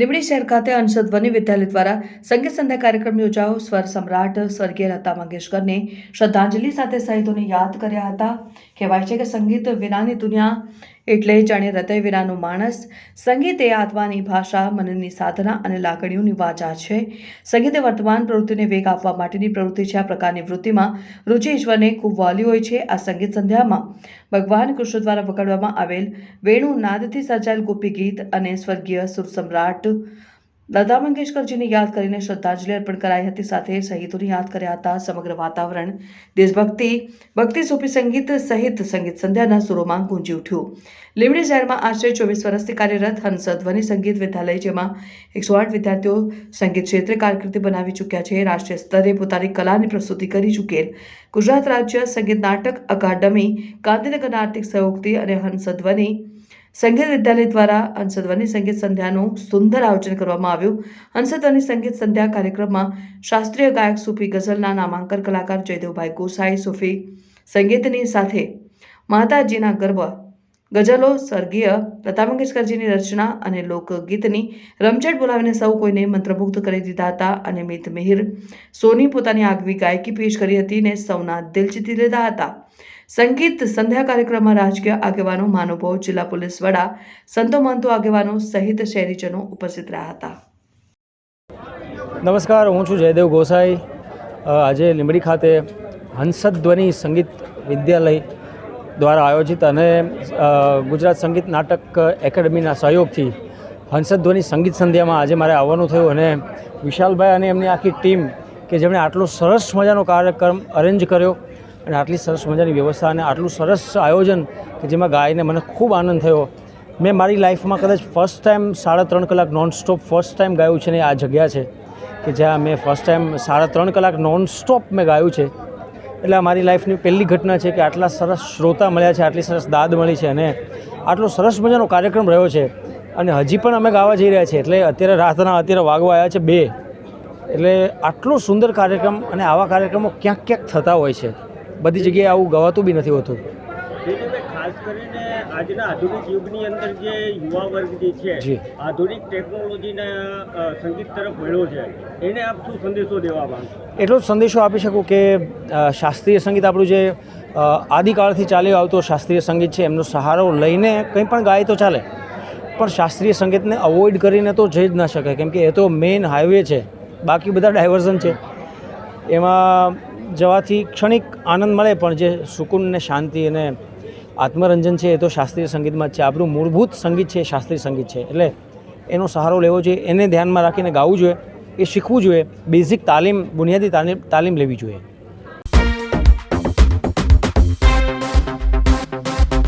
લીંબડી શહેર ખાતે અંશધ્વની વિદ્યાલય દ્વારા સંગીત સંધ્યા કાર્યક્રમ યોજાયો. સ્વર સમ્રાટ સ્વર્ગીય લતા મંગેશકરને શ્રદ્ધાંજલિ સાથે શહીદોને યાદ કર્યા હતા. કહેવાય છે કે સંગીત વિનાની દુનિયા એટલે જાણે હૃદય માણસ સંગીત એ આત્માની ભાષા, મનની સાધના અને લાગણીઓની વાચા છે. સંગીતે વર્તમાન પ્રવૃત્તિને વેગ આપવા માટેની પ્રવૃત્તિ છે. આ પ્રકારની વૃત્તિમાં રુચિ ઈશ્વરને ખૂબ વાલી હોય છે. આ સંગીત સંધ્યામાં ભગવાન કૃષ્ણ દ્વારા વગાડવામાં આવેલ વેણુ નાદથી સર્જાયેલ ગોપી ગીત અને સ્વર્ગીય સુર સમ્રાટ લતા મંગેશકરજીને યાદ કરીને શ્રદ્ધાંજલિ અર્પણ કરાઈ હતી સાથે શહીદોને યાદ કર્યા હતા સમગ્ર વાતાવરણ. દેશભક્તિ, ભક્તિ સૂફી સંગીત સહિત સંગીત સંધ્યાના સુરોમાં ગુંજી ઉઠ્યું. લીમડી શહેરમાં આશરે ચોવીસ વર્ષથી કાર્યરત હંસધ્વનિ સંગીત વિદ્યાલય, જેમાં એકસો આઠ વિદ્યાર્થીઓ સંગીત ક્ષેત્રે કારકિર્દી બનાવી ચૂક્યા છે, રાષ્ટ્રીય સ્તરે પોતાની કલાની પ્રસ્તુતિ કરી ચૂકેલ. ગુજરાત રાજ્ય સંગીત નાટક અકાદમી ગાંધીનગરના આર્થિક સહયોગથી અને હંસ ધ્વનિ સંગીત વિદ્યાલય દ્વારા હંસધ્વની સંગીત સંધ્યાનું સુંદર આયોજન કરવામાં આવ્યું. હંસધ્વની સંગીત સંધ્યા કાર્યક્રમમાં શાસ્ત્રીય ગાયક સૂફી ગઝલના નામાંકન કલાકાર જયદેવભાઈ ગોસાઈ સૂફી સંગીતની સાથે માતાજીના ગર્વ ગઝલો, સ્વર્ગીય લતા મંગેશકરજીની રચના અને લોકગીતની રમઝટ બોલાવીને સૌ કોઈને મંત્રમુગ્ધ કરી દીધા હતા અને મિત મિહિર સોની પોતાની આગવી ગાયકી પેશ કરી હતી ને સૌના દિલ જીતી લીધા હતા. સંગીત સંધ્યા કાર્યક્રમમાં રાજકીય આગેવાનો મહાનુભાવ જિલ્લા પોલીસ વડા, સંતો મંતો આગેવાનો સહિત શહેરીજનો ઉપસ્થિત રહ્યા હતા. નમસ્કાર, હું છું જયદેવ ગોસાઈ. આજે લીંબડી ખાતે હંસધ્વનિ સંગીત વિદ્યાલય દ્વારા આયોજિત અને ગુજરાત સંગીત નાટક એકેડમીના સહયોગથી હંસદ ધ્વની સંગીત સંધ્યામાં આજે મારે આવવાનું થયું અને વિશાલભાઈ અને એમની આખી ટીમ કે જેમણે આટલો સરસ મજાનો કાર્યક્રમ અરેન્જ કર્યો અને આટલી સરસ મજાની વ્યવસ્થા અને આટલું સરસ આયોજન કે જેમાં ગાઈને મને ખૂબ આનંદ થયો. મેં મારી લાઈફમાં કદાચ ફર્સ્ટ ટાઈમ સાડા ત્રણ કલાક નોન સ્ટોપ ફર્સ્ટ ટાઈમ ગાયું છે ને આ જગ્યા છે કે જ્યાં મેં ફર્સ્ટ ટાઈમ સાડા ત્રણ કલાક નોન સ્ટોપ મેં ગાયું છે. એટલે મારી લાઈફની પહેલી ઘટના છે કે આટલા સરસ શ્રોતા મળ્યા છે, આટલી સરસ દાદ મળી છે અને આટલો સરસ મજાનો કાર્યક્રમ રહ્યો છે. અને હજી પણ અમે ગાવા જઈ રહ્યા છીએ, એટલે અત્યારે રાતના અત્યારે વાગવા આવ્યા છે બે. એટલે આટલો સુંદર કાર્યક્રમ અને આવા કાર્યક્રમો ક્યાંક ક્યાંક થતા હોય છે. બધી જગ્યાએ આવું ગવાતું બી નથી હોતું. ખાસ કરીને આજના આધુનિક યુગની અંદર જે યુવા વર્ગ જે છે આધુનિક ટેકનોલોજીના સંગીત તરફ વળ્યો છે એને આપ શું સંદેશો દેવા માંગો એટલો જ સંદેશો આપી શકું કે શાસ્ત્રીય સંગીત આપણું જે આદિકાળથી ચાલ્યો આવતો શાસ્ત્રીય સંગીત છે એમનો સહારો લઈને કંઈ પણ ગાય તો ચાલે. પણ શાસ્ત્રીય સંગીતને અવોઇડ કરીને તો જઈ જ ના શકાય કેમ કે એ તો મેઇન હાઈવે છે બાકી બધા ડાયવર્ઝન છે. એમાં જવાથી ક્ષણિક આનંદ મળે પણ જે સુકૂન ને શાંતિ અને આત્મરંજન છે એ તો શાસ્ત્રીય સંગીતમાં જ છે. આપણું મૂળભૂત સંગીત છે શાસ્ત્રીય સંગીત છે. એટલે એનો સહારો લેવો જોઈએ, એને ધ્યાનમાં રાખીને ગાવું જોઈએ, એ શીખવું જોઈએ બેઝિક તાલીમ, બુનિયાદી તાલીમ તાલીમ લેવી જોઈએ.